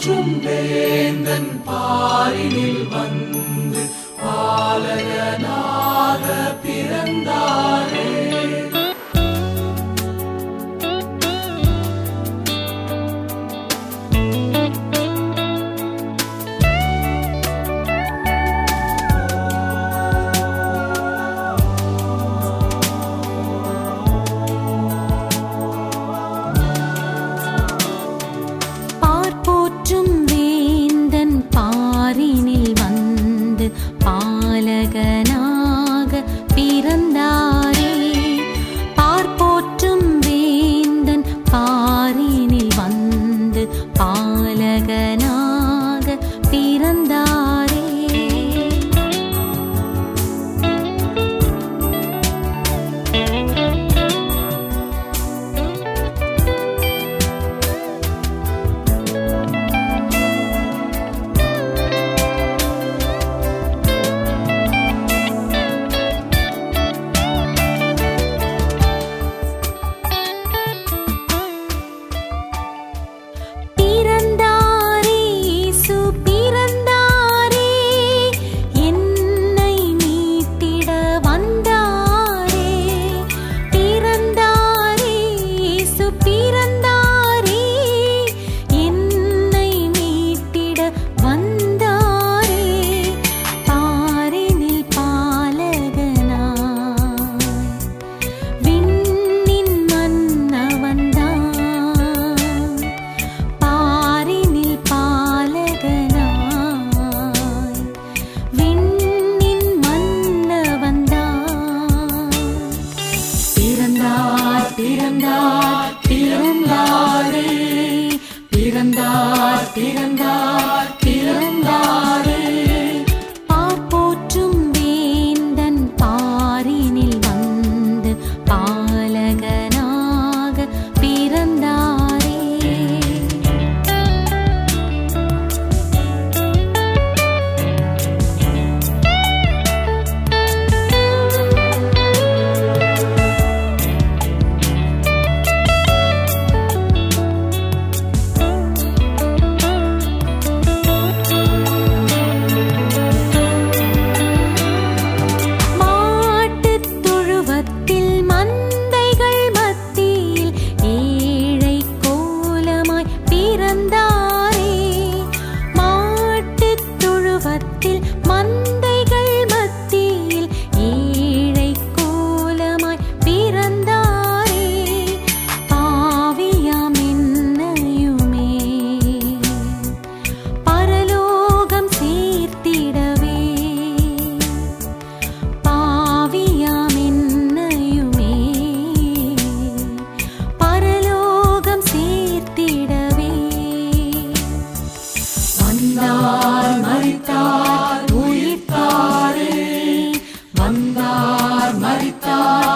போற்றும் வேந்தன் பாரினில் வந்து பாலகனாக பி பிறந்தார் たい